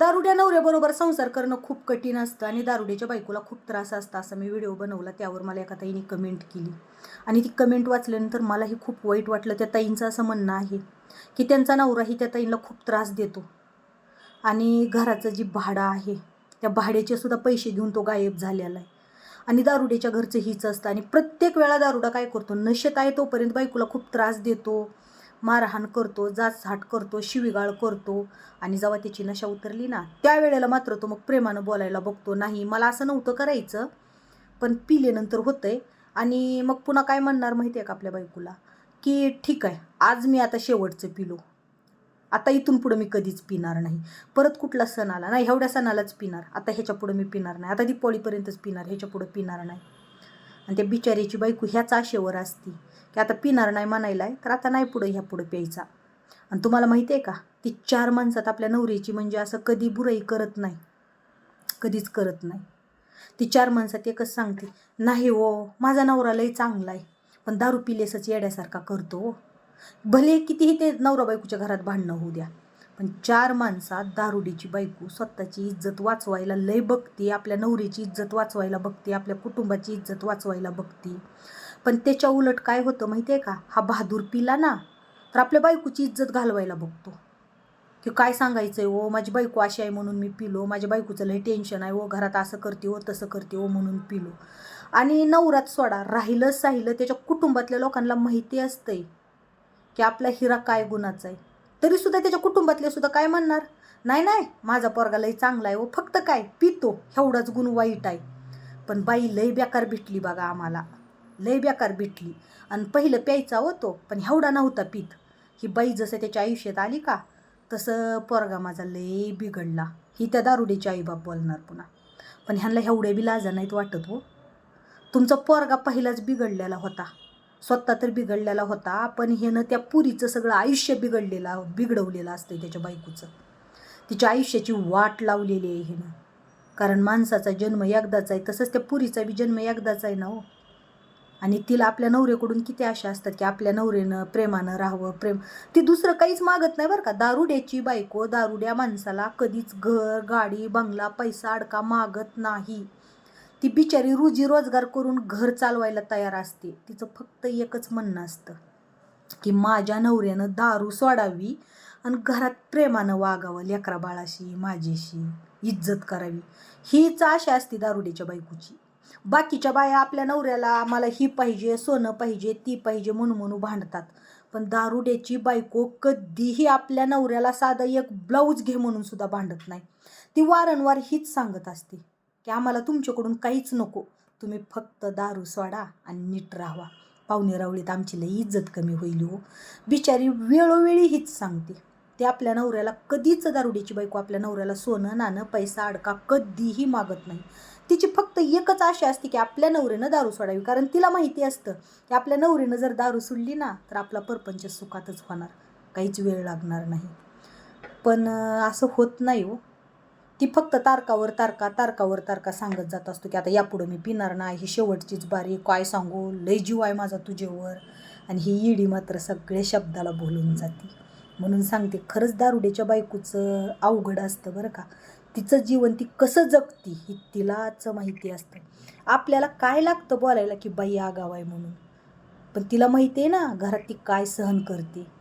दारुड्या नवऱ्याबरोबर संसार करणं खूप कठीण असतं आणि दारुड्याच्या बायकोला खूप त्रास असतं असं मी व्हिडिओ बनवला. त्यावर मला एका ताईने कमेंट केली. आणि ती कमेंट वाचल्यानंतर मलाही खूप वाईट वाटलं त्या ताईंचं असं म्हणणं आहे की त्यांचा नवराही त्या ताईंना खूप त्रास देतो. आणि घराचं जी भाडं आहे त्या भाड्याचे सुद्धा पैसे घेऊन तो गायब झालेला आहे. आणि दारुड्याच्या घरचं हीच असतं. आणि प्रत्येक वेळा दारुडा काय करतो? नशेत आहे तोपर्यंत बायकोला खूप त्रास देतो. मारहाण करतो जाचहाट करतो शिवीगाळ करतो आणि जेव्हा त्याची नशा उतरली ना त्यावेळेला मात्र तो मग प्रेमानं बोलायला बघतो नाही मला असं नव्हतं करायचं पण पिल्यानंतर होतंय. आणि मग पुन्हा काय म्हणणार माहिती आहे का आपल्या बायकोला? की ठीक आहे आज मी आता शेवटचं पिलो. आता इथून पुढं मी कधीच पिणार नाही. परत कुठला सण आला? नाही एवढ्या सणालाच पिणार. आता ह्याच्या पुढं मी पिणार नाही. आता दीपावळीपर्यंतच पिणार ह्याच्या पुढं पिणार नाही. आणि त्या बिचारीची बायको ह्याच आशेवर असती की आता पिणार नाही म्हणायला आहे तर आता नाही पुढं ह्या पुढं प्यायचा. आणि तुम्हाला माहिती आहे का ती चार माणसात आपल्या नवऱ्याची म्हणजे असं कधी बुराई करत नाही. कधीच करत नाही. ती चार माणसात एकच सांगते नाही हो माझा नवरा लय चांगला आहे पण दारू पिलेसच येड्यासारखा करतो हो. भले कितीही ते नवरा बायकोच्या घरात भांडणं होऊ द्या पण चार माणसात दारुडीची बायको स्वतःची इज्जत वाचवायला लय बघते आपल्या नवरीची इज्जत वाचवायला बघते आपल्या कुटुंबाची इज्जत वाचवायला बघते. पण त्याच्या उलट काय होतं माहिती आहे का? हा बहादूर पिला ना तर आपल्या बायकोची इज्जत घालवायला बघतो. की काय सांगायचं आहे ओ माझी बायको अशी आहे म्हणून मी पिलो. माझ्या बायकोचं लय टेन्शन आहे. ओ घरात असं करते ओ तसं करते ओ म्हणून पिलो. आणि नवरात सोडा राहिलं साहिलं त्याच्या कुटुंबातल्या लोकांना माहिती असतंय की आपला हिरा काय गुणाचा आहे. तरीसुद्धा त्याच्या कुटुंबातले सुद्धा काय म्हणणार? नाही नाही माझा पोरगा लय चांगला आहे व फक्त काय? पितो एवढाच गुण वाईट आहे. पण बाई लय बेकार भेटली बघा आम्हाला. लय बेकार भेटली. आणि पहिलं प्यायचा होतो पण एवढा नव्हता पीत. ही बाई जसं त्याच्या आयुष्यात आली का तसं पोरगा माझा लय बिघडला. ही त्या दारुडीची आईबाप बोलणार पुन्हा. पण ह्यांना एवढ्या बी लाजा नाहीत वाटत हो. तुमचा पोरगा पहिलाच बिघडलेला होता. स्वतः तर बिघडलेला होता पण ह्यानं त्या पुरीचं सगळं आयुष्य बिघडलेलं बिघडवलेलं असतं त्याच्या बायकोचं. तिच्या आयुष्याची वाट लावलेली आहे ह्यानं. कारण माणसाचा जन्म एकदाचा आहे तसंच त्या पुरीचा बी जन्म एकदाचा आहे ना हो. आणि तिला आपल्या नवऱ्याकडून किती आशा असतात की आपल्या नवऱ्यानं प्रेमानं राहावं प्रेम. ती दुसरं काहीच मागत नाही बरं का. दारुड्याची बायको दारुड्या माणसाला कधीच घर गाडी बंगला पैसा अडका मागत नाही. ती बिचारी रोजी रोजगार करून घर चालवायला तयार असते. तिचं फक्त एकच म्हणणं असतं की माझ्या नवऱ्यानं दारू सोडावी आणि घरात प्रेमानं वागावं लेकरा बाळाशी माझ्याशी इज्जत करावी. हीच आशा असते दारुड्याच्या बायकोची. बाकीच्या बाया आपल्या नवऱ्याला मला ही पाहिजे सोनं पाहिजे ती पाहिजे म्हणून म्हणून भांडतात. पण दारुड्याची बायको कधीही आपल्या नवऱ्याला साधं एक ब्लाऊज घे म्हणून सुद्धा भांडत नाही. ती वारंवार हीच सांगत असते. की आम्हाला तुमच्याकडून काहीच नको. तुम्ही फक्त दारू सोडा आणि नीट राहा पाहुणे रावळीत आमची लई इज्जत कमी होईल हो. बिचारी वेळोवेळी हीच सांगते. ते आपल्या नवऱ्याला कधीच दारुडीची बायको आपल्या नवऱ्याला सोनं नाणं पैसा अडका कधीही मागत नाही. तिची फक्त एकच आशा असते की आपल्या नवऱ्यानं दारू सोडावी. कारण तिला माहिती असतं की आपल्या नवरीनं जर दारू सोडली ना तर आपला परपंच सुखातच होणार. काहीच वेळ लागणार नाही. पण असं होत नाही हो. ती फक्त तारकावर तारका तारकावर तारका सांगत जात असतो की आता यापुढं मी पिणार नाही ही शेवटचीच बारी काय सांगू? लय जीव आहे माझा तुझेवर आणि ही इडी मात्र सगळ्या शब्दाला बोलून जाते. म्हणून सांगते खरंच दारुडेच्या बायकोचं अवघड असतं बरं का. तिचं जीवन ती कसं जगती ही तिलाच माहिती असतं. आपल्याला काय लागतं बोलायला की बाई आगाव आहे म्हणून. पण तिला माहिती आहे ना घरात ती काय सहन करते.